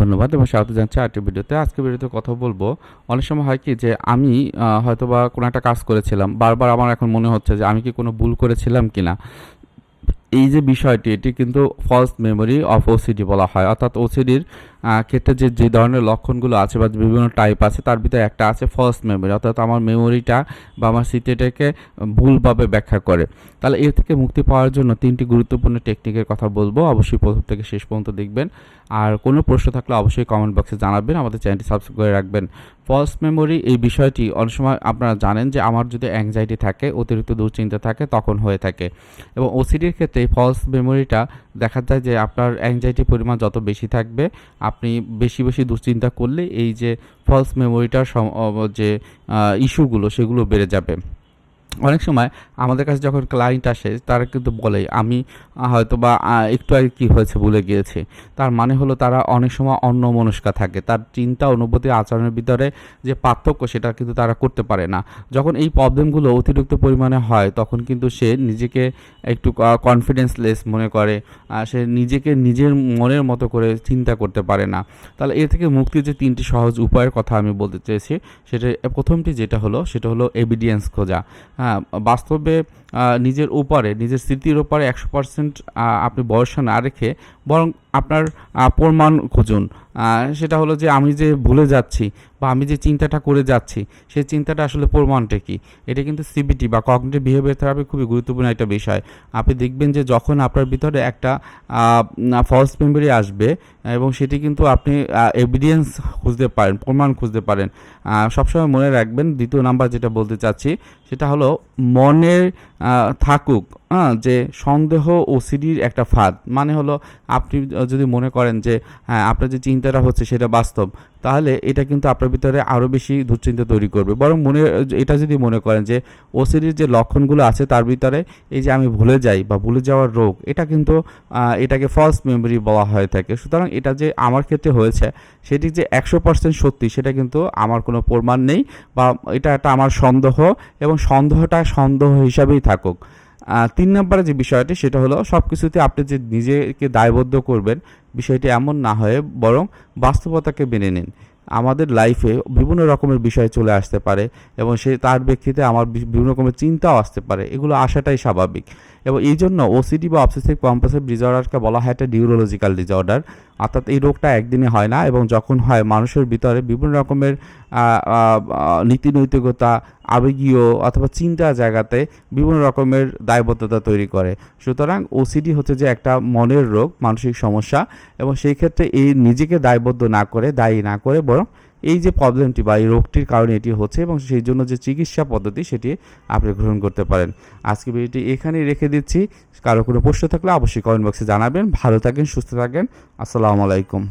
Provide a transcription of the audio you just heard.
ধন্যবাদ এবং স্বাগত জানছি আরেকটি ভিডিওতে। আজকে ভিডিওতে কথা বলব। অনেক সময় হয় কি যে আমি হয়তো বা কোনো একটা কাজ করেছিলাম, বারবার আমার এখন মনে হচ্ছে যে আমি কি কোনো ভুল করেছিলাম কি না এই যে বিষয়টি, এটি কিন্তু ফলস মেমোরি অফ ওসিডি বলা হয়। অর্থাৎ ওসিডির ক্ষেত্রে যে যে ধরনের লক্ষণগুলো আছে বা বিভিন্ন টাইপ আছে, তার ভিতরে একটা আছে ফলস মেমোরি অর্থাৎ আমার মেমোরিটা বা আমার স্মৃতিটাকে ভুলভাবে ব্যাখ্যা করে। তাহলে এর থেকে মুক্তি পাওয়ার জন্য তিনটি গুরুত্বপূর্ণ টেকনিকের কথা বলব। অবশ্যই প্রথম থেকে শেষ পর্যন্ত দেখবেন। আর কোনো প্রশ্ন থাকলে অবশ্যই কমেন্ট বক্সে জানাবেন, আমাদের চ্যানেলটি সাবস্ক্রাইব করে রাখবেন। ফলস মেমোরি এই বিষয়টি অনেক সময় আপনারা জানেন যে আমার যদি অ্যাংজাইটি থাকে, অতিরিক্ত দুশ্চিন্তা থাকে, তখন হয়ে থাকে। এবং ওসিডির ক্ষেত্রে ফলস মেমোরিটা দেখা যায় যে আপনার অ্যাংজাইটির পরিমাণ যত বেশি থাকবে, আপনি বেশি বেশি দুশ্চিন্তা করলে এই যে ফলস মেমোরিটার যে ইস্যুগুলো সেগুলো বেড়ে যাবে। অনেক সময় আমাদের কাছে যখন ক্লায়েন্ট আসে, তারা কিন্তু বলে, আমি হয়তো বা একটু আগে কী হয়েছে ভুলে গিয়েছি। তার মানে হলো তারা অনেক সময় অন্য মনস্কা থাকে। তার চিন্তা, অনুভূতি, আচরণের ভিতরে যে পার্থক্য, সেটা কিন্তু তারা করতে পারে না। যখন এই প্রবলেমগুলো অতিরিক্ত পরিমাণে হয়, তখন কিন্তু সে নিজেকে একটু কনফিডেন্সলেস মনে করে। সে নিজেকে নিজের মনের মতো করে চিন্তা করতে পারে না। তাহলে এর থেকে মুক্তির যে তিনটি সহজ উপায়ের কথা আমি বলতে চেয়েছি, সেটা, প্রথমটি যেটা হলো, সেটা হলো এভিডিয়েন্স খোঁজা। হ্যাঁ বাস্তবে নিজের ওপারে নিজের স্মৃতির ওপারে একশো পার্সেন্ট আপনি ভরসা না রেখে বরং আপনার প্রমাণ খুঁজুন। সেটা হলো যে আমি যে ভুলে যাচ্ছি বা আমি যে চিন্তাটা করে যাচ্ছি সেই চিন্তাটা আসলে প্রমাণটা কি? এটা কিন্তু সিবিটি বা কগনিটিভ বিহেভিয়ার থেরাপি খুবই গুরুত্বপূর্ণ একটা বিষয়। আপনি দেখবেন যে যখন আপনার ভিতরে একটা ফলস মেমোরি আসবে এবং সেটি কিন্তু আপনি এভিডেন্স খুঁজতে পারেন, প্রমাণ খুঁজতে পারেন সবসময় মনে রাখবেন। দ্বিতীয় নাম্বার যেটা বলতে চাচ্ছি, সেটা হলো মনের থাকুক। হ্যাঁ যে সন্দেহ ও সিডির একটা ফাঁদ। মানে হলো, আপনি যদি মনে করেন যে হ্যাঁ আপনার যে চিন্তাটা হচ্ছে সেটা বাস্তব, তাহলে এটা কিন্তু আপনার ভিতরে আরও বেশি দুশ্চিন্তা তৈরি করবে। বরং মনে, এটা যদি মনে করেন যে ওসিডির যে লক্ষণগুলো আছে তার ভিতরে, এই যে আমি ভুলে যাই বা ভুলে যাওয়ার রোগ, এটা কিন্তু এটাকে ফলস মেমোরি বলা হয়ে থাকে। সুতরাং এটা যে আমার ক্ষেত্রে হয়েছে, সেটি যে একশো পার্সেন্ট সত্যি, সেটা কিন্তু আমার কোনো প্রমাণ নেই বা এটা একটা আমার সন্দেহ এবং সন্দেহটা সন্দেহ হিসাবেই থাকুক। তিন নম্বরে যে বিষয়টি, সেটা হলো সব কিছুতে আপনি যে নিজেকে দায়বদ্ধ করবেন, বিষয়টি এমন না হয়ে বরং বাস্তবতাকে মেনে নিন। আমাদের লাইফে বিভিন্ন রকমের বিষয় চলে আসতে পারে এবং সে তার ব্যক্তিতে আমার বিভিন্ন রকমের চিন্তাও আসতে পারে। এগুলো আসাটাই স্বাভাবিক। এবং এই জন্য ওসিডি বা অবসেসিভ কম্পালসিভ ডিসঅর্ডারকে বলা হয় একটা নিউরোলজিক্যাল ডিসঅর্ডার অর্থাৎ এই রোগটা একদিনে হয় না এবং যখন হয় মানুষের ভিতরে বিভিন্ন রকমের নীতি আহ, আবেগীয় অথবা চিন্তা জায়গাতে বিভিন্ন রকমের দায়বদ্ধতা তৈরি করে। সুতরাং ওসিডি হচ্ছে যে একটা মনের রোগ মানসিক সমস্যা এবং সেই ক্ষেত্রে এই নিজেকে দায়বদ্ধ না করে দায়ী না করে বরং এই যে প্রবলেমটি বা এই রোগটির কারণে এটি হচ্ছে এবং সেই জন্য যে চিকিৎসা পদ্ধতি সেটি আপনি গ্রহণ করতে পারেন। আজকে ভিডিওটি এখানেই রেখে দিচ্ছি। কারও কোনো প্রশ্ন থাকলে অবশ্যই কমেন্ট বক্সে জানাবেন। ভালো থাকেন, সুস্থ থাকেন। আসসালামু আলাইকুম।